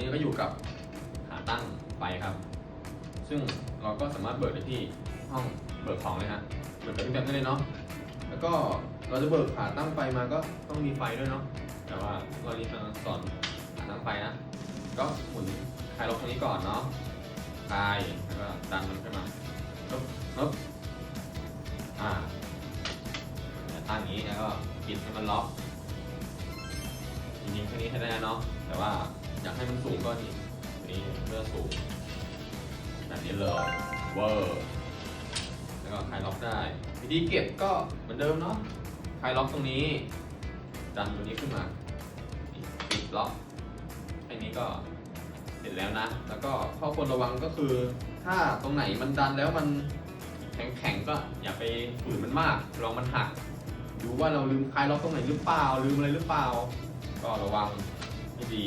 นี้ก็อยู่กับขาตั้งไฟครับ ซึ่งเราก็สามารถเบิกได้ที่ห้องเบิกของเลยฮะเบิกกับพี่แบบได้เลยเนาะแล้วก็เราจะเบิกขาตั้งไฟมาก็ต้องมีไฟด้วยเนาะแต่ว่าเรานี้มาสอนขาตั้งไฟนะก็หมุนคลายล็อกตรงนี้ก่อนเนาะคลายแล้วก็ดันมันขึ้นมาปึ๊บปึ๊บอ่าตั้งอย่างนี้แล้วก็ปิดให้มันล็อกจริงๆแค่นี้ใช้ได้เนาะแต่ว่า อยากให้มันสูงก็นี่นนี้เพื่อสูงแบบนี้เลยเวอร์แล้วก็คลายล็อกได้ วิธีเก็บก็เหมือนเดิมเนาะคลายล็อกตรงนี้ ดันตัวนี้ขึ้นมาปิดล็อกแค่นี้ก็เสร็จแล้วนะ แล้วก็ข้อควรระวังก็คือ ถ้าตรงไหนมันดันแล้วมันแข็งๆก็อย่าไปฝืนมันมากลองมันหักดูว่าเราลืมคลายล็อกตรงไหนหรือเปล่าลืมอะไรหรือเปล่า ก็ระวังให้ดี